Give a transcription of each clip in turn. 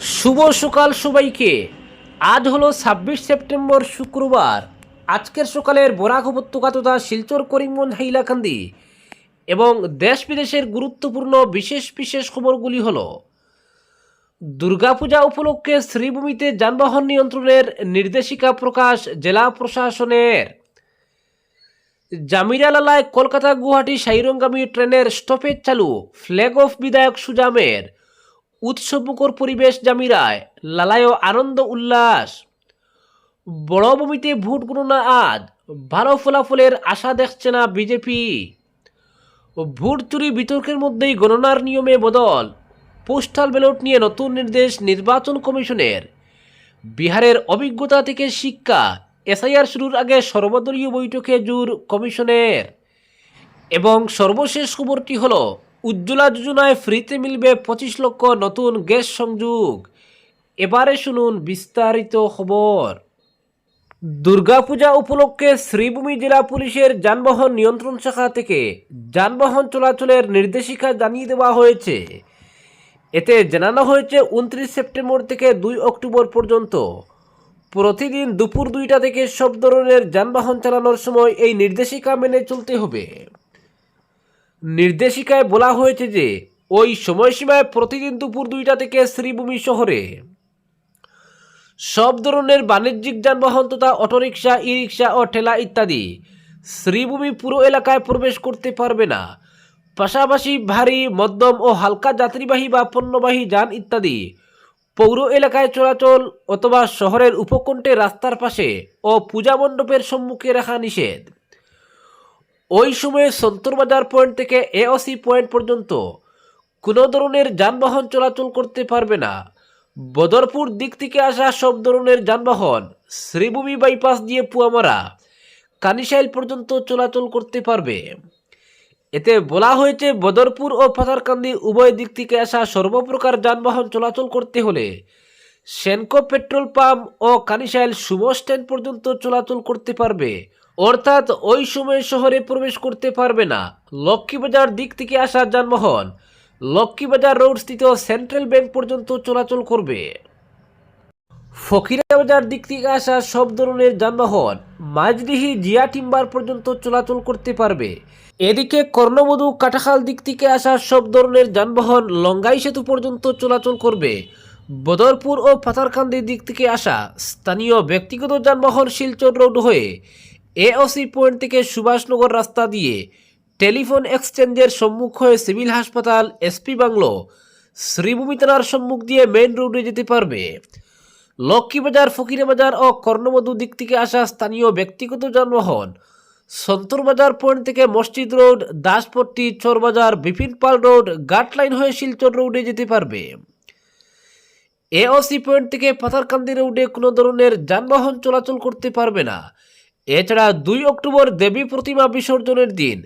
শুভ সকাল সবাইকে। আজ হলো ছাব্বিশ সেপ্টেম্বর শুক্রবার। আজকের সকালের বরাক উপত্যকা তথা শিলচর, করিমগঞ্জ, হাইলাকান্দি এবং দেশ বিদেশের গুরুত্বপূর্ণ বিশেষ বিশেষ খবরগুলি হলো, দুর্গাপূজা উপলক্ষে শ্রীভূমিতে যানবাহন নিয়ন্ত্রণের নির্দেশিকা প্রকাশ জেলা প্রশাসনের। জামিরালালায় কলকাতা গুয়াহাটি সাইরঙ্গামী ট্রেনের স্টপেজ চালু, ফ্ল্যাগ অফ বিধায়ক সুজামের। উৎসবমুখর পরিবেশ জামিরায়, লালায় আনন্দ উল্লাস। বড়ভূমিতে ভোট গণনা আজ, ভালো ফলাফলের আশা দেখছে না বিজেপি। ভোট চুরি বিতর্কের মধ্যেই গণনার নিয়মে বদল। পোস্টাল ব্যালট নিয়ে নতুন নির্দেশ নির্বাচন কমিশনের। বিহারের অভিজ্ঞতা থেকে শিক্ষা, এসআইআর শুরুর আগে সর্বদলীয় বৈঠকে জোর কমিশনের। এবং সর্বশেষ খবরটি হল উজ্জ্বলা যোজনায় ফ্রিতে মিলবে পঁচিশ লক্ষ নতুন গ্যাস সংযোগ। এবারে শুনুন বিস্তারিত খবর। দুর্গাপূজা উপলক্ষে শ্রীভূমি জেলা পুলিশের যানবাহন নিয়ন্ত্রণ শাখা থেকে যানবাহন চলাচলের নির্দেশিকা জানিয়ে দেওয়া হয়েছে। এতে জানানো হয়েছে উনত্রিশ সেপ্টেম্বর থেকে দুই অক্টোবর পর্যন্ত। প্রতিদিন দুপুর দুইটা থেকে সব ধরনের যানবাহন চালানোর সময় এই নির্দেশিকা মেনে চলতে হবে। নির্দেশিকায় বলা হয়েছে যে, ওই সময়সীমায় প্রতিদিন দুপুর দুইটা থেকে শ্রীভূমি শহরে। সব ধরনের বাণিজ্যিক যানবাহন তথা অটোরিকশা ই রিক্সা ও ঠেলা ইত্যাদি শ্রীভূমি পুরো এলাকায় প্রবেশ করতে পারবে না। পাশাপাশি ভারী, মধ্যম ও হালকা যাত্রীবাহী বা পণ্যবাহী যান ইত্যাদি পৌর এলাকায় চলাচল অথবা শহরের উপকণ্ঠে রাস্তার পাশে ও পূজা মণ্ডপের সম্মুখে রাখা নিষেধ। ওই সময়ে সন্তরবাজার পয়েন্ট থেকে এওসি পয়েন্ট পর্যন্ত কোনো ধরনের যানবাহন চলাচল করতে পারবে না। বদরপুর দিক থেকে আসা সব ধরনের যানবাহন শ্রীভূমি বাইপাস দিয়ে পুয়ামারা, কানিশাইল পর্যন্ত চলাচল করতে পারবে। এতে বলা হয়েছে, বদরপুর ও পাথারকান্দি উভয় দিক থেকে আসা সর্বপ্রকার যানবাহন চলাচল করতে হলে সেনকো পেট্রোল পাম্প ও কানিশাইল সুমো স্ট্যান্ড পর্যন্ত চলাচল করতে পারবে। অর্থাৎ ওই সময় শহরে প্রবেশ করতে পারবে না। লক্ষ্মীবাজার দিক থেকে আসা যানবাহন, লক্ষ্মীবাজার রোড স্থিত সেন্ট্রাল ব্যাংক পর্যন্ত চলাচল করবে। ফকিরাবাজার দিক থেকে আসা সব ধরনের যানবাহন মাঝদিহি জিয়া টিম্বার পর্যন্ত চলাচল করতে পারবে। এদিকে কর্ণবধূ কাটাখাল দিক থেকে আসা সব ধরনের যানবাহন লঙ্গাই সেতু পর্যন্ত চলাচল করবে। বদরপুর ও পাথারকান্দির দিক থেকে আসা স্থানীয় ব্যক্তিগত যানবাহন শিলচর রোড হয়ে এওসি পয়েন্ট থেকে সুভাষনগর রাস্তা দিয়ে টেলিফোন এক্সচেঞ্জের সম্মুখ হয়ে সিভিল হাসপাতাল এসপি বাংলো, শ্রীভূমি সম্মুখ দিয়ে মেইন রোডে যেতে পারবে। লক্ষ্মীবাজার, ফকিরাবাজার ও কর্ণমধু দিক থেকে আসা স্থানীয় ব্যক্তিগত যানবাহন, সন্তরবাজার পয়েন্ট থেকে মসজিদ রোড, দাসপট্টি, চরবাজার বিপিন পাল রোড গাটলাইন হয়ে শিলচর রোডে যেতে পারবে। এওসি পয়েন্ট থেকে পাথারকান্দি রোডে কোনো ধরনের যানবাহন চলাচল করতে পারবে না। এছাড়া দুই অক্টোবর দেবী প্রতিমা বিসর্জনের দিন।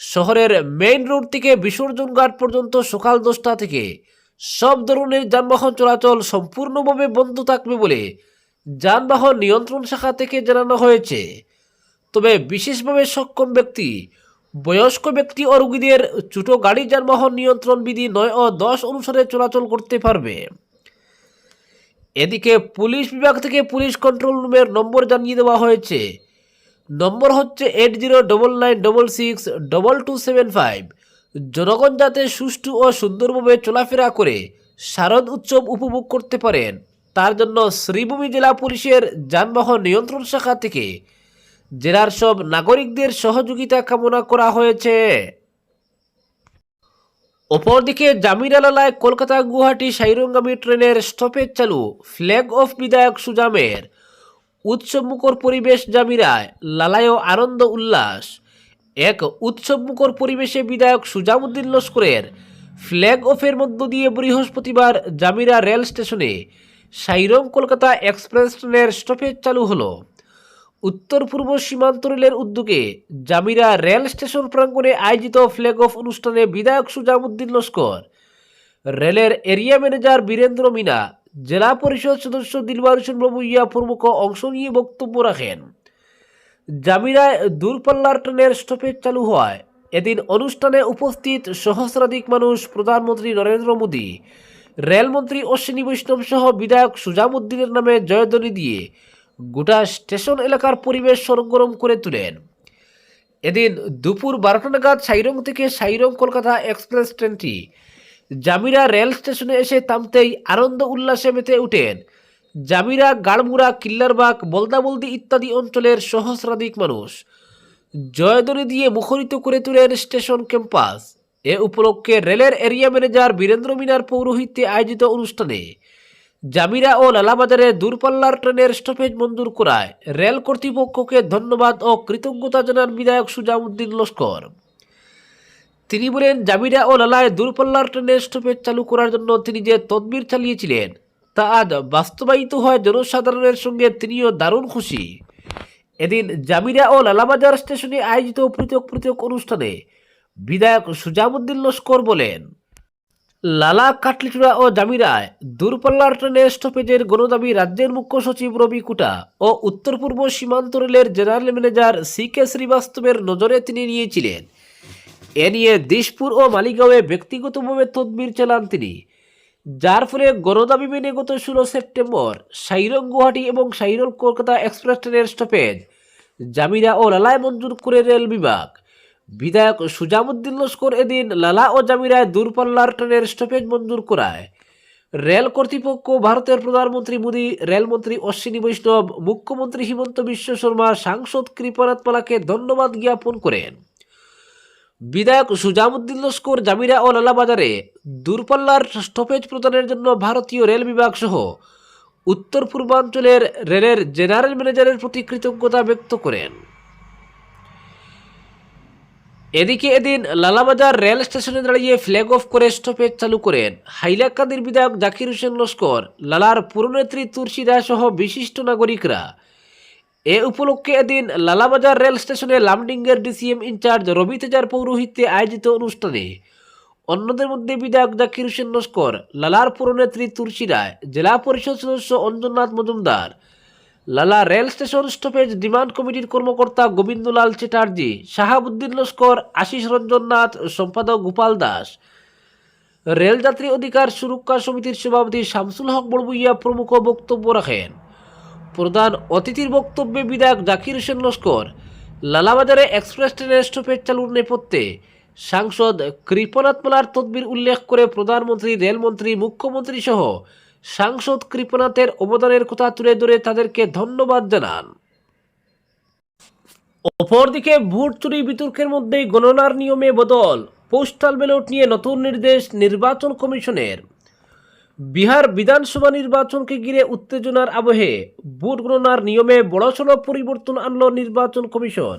শহরের মেইন রোড থেকে বিসর্জন ঘাট পর্যন্ত সকাল দশটা থেকে সব ধরনের যানবাহন চলাচল সম্পূর্ণভাবে বন্ধ থাকবে বলে যানবাহন নিয়ন্ত্রণ শাখা থেকে জানানো হয়েছে। তবে বিশেষভাবে সক্ষম ব্যক্তি, বয়স্ক ব্যক্তি ও রোগীদের ছোট গাড়ি যানবাহন নিয়ন্ত্রণ বিধি নয় ও দশ অনুসারে চলাচল করতে পারবে। এদিকে পুলিশ বিভাগ থেকে পুলিশ কন্ট্রোল রুমের নম্বর জানিয়ে দেওয়া হয়েছে। নম্বর হচ্ছে eight zero double nine double six double two seven five জনগণ যাতে সুষ্ঠু ও সুন্দরভাবে চলাফেরা করে শারদ উৎসব উপভোগ করতে পারেন, তার জন্য শ্রীভূমি জেলা পুলিশের যানবাহন নিয়ন্ত্রণ শাখা থেকে জেলার সব নাগরিকদের সহযোগিতা কামনা করা হয়েছে। অপরদিকে জামিরালালায় কলকাতা গুয়াহাটি সাইরঙ্গামী ট্রেনের স্টপেজ চালু। ফ্ল্যাগ অফ বিধায়ক সুজামের উৎসবমুখর পরিবেশ জামিরায় লালায় আনন্দ উল্লাস। এক উৎসবমুখর পরিবেশে বিধায়ক সুজামুদ্দিন লস্করের ফ্ল্যাগ অফের মধ্য দিয়ে বৃহস্পতিবার জামিরা রেল স্টেশনে সাইরম কলকাতা এক্সপ্রেস ট্রেনের স্টপেজ চালু হলো। উত্তর পূর্ব সীমান্ত রেলের উদ্যোগে জামিরা রেল স্টেশন প্রাঙ্গণে আয়োজিত ফ্ল্যাগ অফ অনুষ্ঠানে বিধায়ক সুজামুদ্দিন লস্কর, রেলের এরিয়া ম্যানেজার বীরেন্দ্র মিনা জেলা পরিষদ সদস্য দিলবার হোসেন বাবু ইয়া প্রমুখ অংশ নিয়ে বক্তব্য রাখেন। জামিরায় দূরপাল্লার ট্রেনের স্টপেজ চালু হওয়ায় এদিন অনুষ্ঠানে উপস্থিত সহস্রাধিক মানুষ প্রধানমন্ত্রী নরেন্দ্র মোদী, রেলমন্ত্রী অশ্বিনী বৈষ্ণব সহ বিধায়ক সুজামুদ্দিনের নামে জয়ধ্বনি দিয়ে গোটা স্টেশন এলাকার পরিবেশ সরগরম করে তোলেন। এদিন দুপুর বারোটা নাগাদ সাইরং থেকে সাইরং কলকাতা এক্সপ্রেস ট্রেনটি জামিরা রেল স্টেশনে এসে থামতেই আনন্দ উল্লাসে মেতে উঠেন। জামিরা, গাড়মুড়া, কিল্লারবাগ, বলদাবলদি ইত্যাদি অঞ্চলের সহস্রাধিক মানুষ। জয়ধ্বনি দিয়ে মুখরিত করে তোলেন স্টেশন ক্যাম্পাস। এ উপলক্ষে রেলের এরিয়া ম্যানেজার বীরেন্দ্র মিনার পৌরোহিত্যে আয়োজিত অনুষ্ঠানে জামিরা ও লালাবাজারে দূরপাল্লার ট্রেনের স্টপেজ মঞ্জুর করায় রেল কর্তৃপক্ষকে ধন্যবাদ ও কৃতজ্ঞতা জানান বিধায়ক সুজামুদ্দিন লস্কর। তিনি বলেন, জামিরা ও লালায় দূরপাল্লার ট্রেনের স্টপেজ চালু করার জন্য তিনি যে তদবির চালিয়েছিলেন, তা আজ বাস্তবায়িত হয় জনসাধারণের সঙ্গে তিনিও দারুণ খুশি। এদিন জামিরা ও লালাবাজার স্টেশনে আয়োজিত পৃথক পৃথক অনুষ্ঠানে বিধায়ক সুজামুদ্দিন লস্কর বলেন, লালা, কাটলিচুড়া ও জামিরায় দূরপাল্লার ট্রেনের স্টপেজের গণদাবি রাজ্যের মুখ্য সচিব রবি কুটা ও উত্তর পূর্ব সীমান্ত রেলের জেনারেল ম্যানেজার সি কে শ্রীবাস্তবের নজরে তিনি নিয়েছিলেন। এ নিয়ে দিশপুর ও মালিগাঁওয়ে ব্যক্তিগতভাবে তদবির চালান তিনি। যার ফলে গণদাবি মেনে গত ষোলো সেপ্টেম্বর সাইরং গুয়াহাটি এবং সাইরং কলকাতা এক্সপ্রেস ট্রেনের স্টপেজ জামিরা ও লালায় মঞ্জুর করে রেল বিভাগ। বিধায়ক সুজামুদ্দিন লস্কর এদিন লালা ও জামিরায় দূরপাল্লার ট্রেনের স্টপেজ মঞ্জুর করায়। রেল কর্তৃপক্ষ, ভারতের প্রধানমন্ত্রী মোদী, রেলমন্ত্রী অশ্বিনী বৈষ্ণব, মুখ্যমন্ত্রী হিমন্ত বিশ্ব শর্মা, সাংসদ কৃপনাথ পালাকে ধন্যবাদ জ্ঞাপন করেন। বিধায়ক সুজামুদ্দিন লস্কর, জামিরা ও লালাবাজারে দূরপাল্লার স্টপেজ প্রদানের জন্য ভারতীয় রেল বিভাগ সহ উত্তর পূর্বাঞ্চলের রেলের জেনারেল ম্যানেজারের প্রতি কৃতজ্ঞতা ব্যক্ত করেন। এদিকে এদিন লালাবাজার রেল স্টেশনে দাঁড়িয়ে ফ্ল্যাগ অফ করে স্টপেজ চালু করেন হাইলাকান্দির বিধায়ক জাকির হোসেন লস্কর। লালার পুরনেত্রী তুলসী রায় সহ বিশিষ্ট নাগরিকরা এ উপলক্ষে এদিন লালাবাজার রেল স্টেশনে লামডিংয়ের ডিসিএম ইনচার্জ রবি তেজার পৌরোহিত্যে আয়োজিত অনুষ্ঠানে। অন্যদের মধ্যে বিধায়ক জাকির হোসেন নস্কর, লালার পুরনেত্রী তুলসী রায়, জেলা পরিষদ সদস্য অঞ্জননাথ মজুমদার। লালা রেল স্টেশন স্টপেজ ডিমান্ড কমিটির কর্মকর্তা গোবিন্দলাল চ্যাটার্জি, শাহাবুদ্দিন লস্কর আশিস রঞ্জন নাথ, সম্পাদক গোপাল দাস। রেলযাত্রী অধিকার সুরক্ষা সমিতির সভাপতি শামসুল হক বড়বুইয়া প্রমুখ বক্তব্য রাখেন। প্রধান অতিথির বক্তব্যে বিধায়ক জাকির হোসেন লস্কর। লালাবাজারে এক্সপ্রেস ট্রেনের স্টপেজ চালুর নেপথ্যে সাংসদ কৃপনাথ মালার তদবির উল্লেখ করে প্রধানমন্ত্রী, রেলমন্ত্রী মুখ্যমন্ত্রী সহ সাংসদ কৃপনাথের অবদানের কথা তুলে ধরে তাদেরকে ধন্যবাদ জানান। অপরদিকে ভোট চুরি বিতর্কের মধ্যেই গণনার নিয়মে বদল। পোস্টাল ব্যালট নিয়ে নতুন নির্দেশ নির্বাচন কমিশনের। বিহার বিধানসভা নির্বাচনকে ঘিরে উত্তেজনার আবহে ভোট গণনার নিয়মে বড়সড় পরিবর্তন আনল নির্বাচন কমিশন।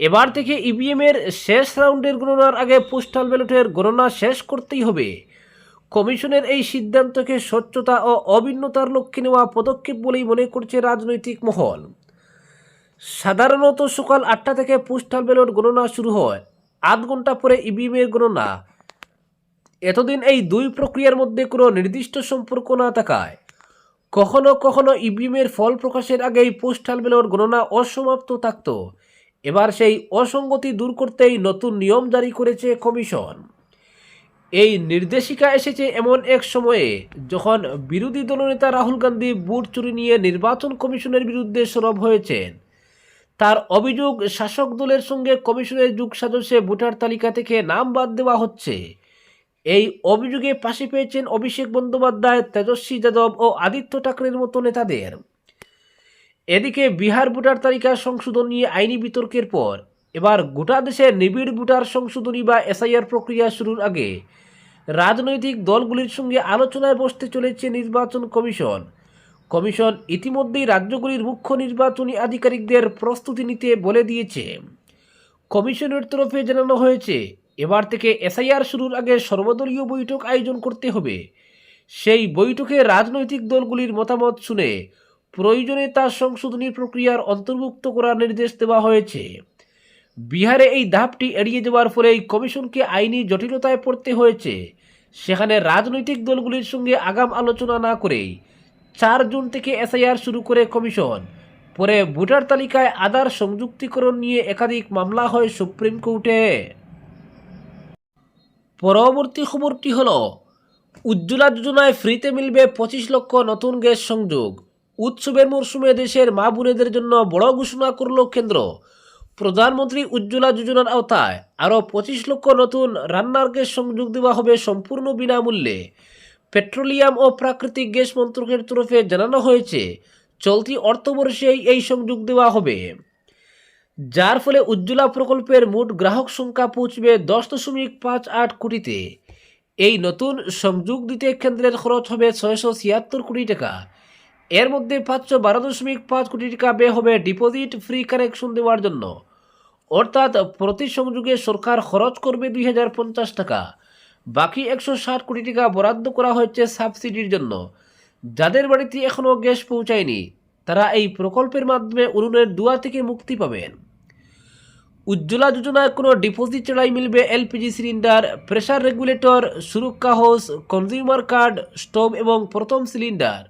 এবার থেকে ইভিএম এর শেষ রাউন্ডের গণনার আগে পোস্টাল ব্যালটের গণনা শেষ করতেই হবে। কমিশনের এই সিদ্ধান্তকে স্বচ্ছতা ও অভিন্নতার লক্ষ্যে নেওয়া পদক্ষেপ বলেই মনে করছে রাজনৈতিক মহল। সাধারণত সকাল আটটা থেকে পোস্টাল ব্যালট গণনা শুরু হয়। আধ ঘণ্টা পরে ইভিএমের গণনা। এতদিন এই দুই প্রক্রিয়ার মধ্যে কোনো নির্দিষ্ট সম্পর্ক না থাকায় কখনো কখনো ইভিএমের ফল প্রকাশের আগেই পোস্টাল ব্যালট গণনা অসমাপ্ত থাকত। এবার সেই অসঙ্গতি দূর করতেই নতুন নিয়ম জারি করেছে কমিশন। এই নির্দেশিকা এসেছে এমন এক সময়ে যখন বিরোধী দলনেতা রাহুল গান্ধী বুট চুরি নিয়ে নির্বাচন কমিশনের বিরুদ্ধে সরব হয়েছেন। তার অভিযোগ শাসক দলের সঙ্গে কমিশনের যুগ সাজসে ভোটার তালিকা থেকে নাম বাদ দেওয়া হচ্ছে। এই অভিযোগে পাশে পেয়েছেন অভিষেক বন্দ্যোপাধ্যায়, তেজস্বী যাদব ও আদিত্য ঠাকরের মতো নেতাদের। এদিকে বিহার ভোটার তালিকা সংশোধন নিয়ে আইনি বিতর্কের পর, এবার গোটা দেশে নিবিড় ভোটার সংশোধনী বা এসআইআর প্রক্রিয়া শুরুর আগে রাজনৈতিক দলগুলির সঙ্গে আলোচনায় বসতে চলেছে নির্বাচন কমিশন। কমিশন ইতিমধ্যেই রাজ্যগুলির মুখ্য নির্বাচনী আধিকারিকদের প্রস্তুতি নিতে বলে দিয়েছে। কমিশনের তরফে জানানো হয়েছে এবার থেকে এসআইআর শুরুর আগে সর্বদলীয় বৈঠক আয়োজন করতে হবে। সেই বৈঠকে রাজনৈতিক দলগুলির মতামত শুনে প্রয়োজনে তা সংশোধনী প্রক্রিয়ার অন্তর্ভুক্ত করার নির্দেশ দেওয়া হয়েছে। বিহারে এই ধাপটি এড়িয়ে যাওয়ার ফলেই কমিশনকে আইনি জটিলতায় পড়তে হয়েছে। সেখানে রাজনৈতিক দলগুলির সঙ্গে আগাম আলোচনা না করেই চার জুন থেকে এসআইআর শুরু করে কমিশন। পরে ভোটার তালিকায় আধার সংযুক্তিকরণ নিয়ে একাধিক মামলা হয় সুপ্রিম কোর্টে। পরবর্তী খবরটি হল, উজ্জ্বলা যোজনায় ফ্রিতে মিলবে পঁচিশ লক্ষ নতুন গ্যাস সংযোগ। উৎসবের মরশুমে দেশের মা বোনেদের জন্য বড় ঘোষণা করল কেন্দ্র। প্রধানমন্ত্রী উজ্জ্বলা যোজনার আওতায় আরও পঁচিশ লক্ষ নতুন রান্নার গ্যাস সংযোগ দেওয়া হবে সম্পূর্ণ বিনামূল্যে। পেট্রোলিয়াম ও প্রাকৃতিক গ্যাস মন্ত্রকের তরফে জানানো হয়েছে, চলতি অর্থবর্ষেই এই সংযোগ দেওয়া হবে। যার ফলে উজ্জ্বলা প্রকল্পের মোট গ্রাহক সংখ্যা পৌঁছবে দশ দশমিক পাঁচ আট কোটিতে। এই নতুন সংযোগ দিতে কেন্দ্রের খরচ হবে ছয়শো ছিয়াত্তর কোটি টাকা। এর মধ্যে পাঁচশো বারো দশমিক পাঁচ কোটি টাকা ব্যয় হবে ডিপোজিট ফ্রি কানেকশন দেওয়ার জন্য। অর্থাৎ প্রতি সংযোগে সরকার খরচ করবে দুই হাজার পঞ্চাশ টাকা। বাকি একশো ষাট কোটি টাকা বরাদ্দ করা হয়েছে সাবসিডির জন্য। যাদের বাড়িতে এখনও গ্যাস পৌঁছায়নি, তারা এই প্রকল্পের মাধ্যমে উনুনের দুয়া থেকে মুক্তি পাবেন। উজ্জ্বলা যোজনায় কোনো ডিপোজিট ছাড়াই মিলবে এলপিজি সিলিন্ডার প্রেশার রেগুলেটর সুরক্ষা হোস কনজিউমার কার্ড স্টোভ এবং প্রথম সিলিন্ডার।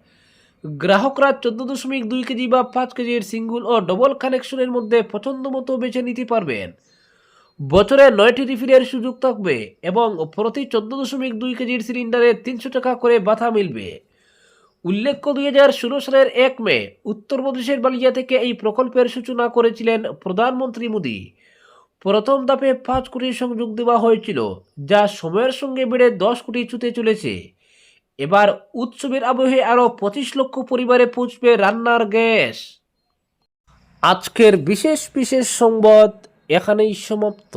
গ্রাহকরা চোদ্দ দশমিক দুই কেজি বা পাঁচ কেজির সিঙ্গুল ও ডবল কানেকশনের মধ্যে পছন্দ মতো বেছে নিতে পারবেন। বছরে নয়টি রিফিলের সুযোগ থাকবে এবং প্রতি চোদ্দ দশমিক দুই কেজির সিলিন্ডারে তিনশো টাকা করে বাধা মিলবে। উল্লেখ্য দুই হাজার ষোলো সালের এক মে, উত্তরপ্রদেশের বালিয়া থেকে এই প্রকল্পের সূচনা করেছিলেন প্রধানমন্ত্রী মোদী। প্রথম দাপে পাঁচ কোটি সংযোগ দেওয়া হয়েছিল, যা সময়ের সঙ্গে বেড়ে দশ কোটি ছুতে চলেছে। এবার উৎসবের আবহে আরও পঁচিশ লক্ষ পরিবারে পৌঁছবে রান্নার গ্যাস। আজকের বিশেষ বিশেষ সংবাদ এখানেই সমাপ্ত।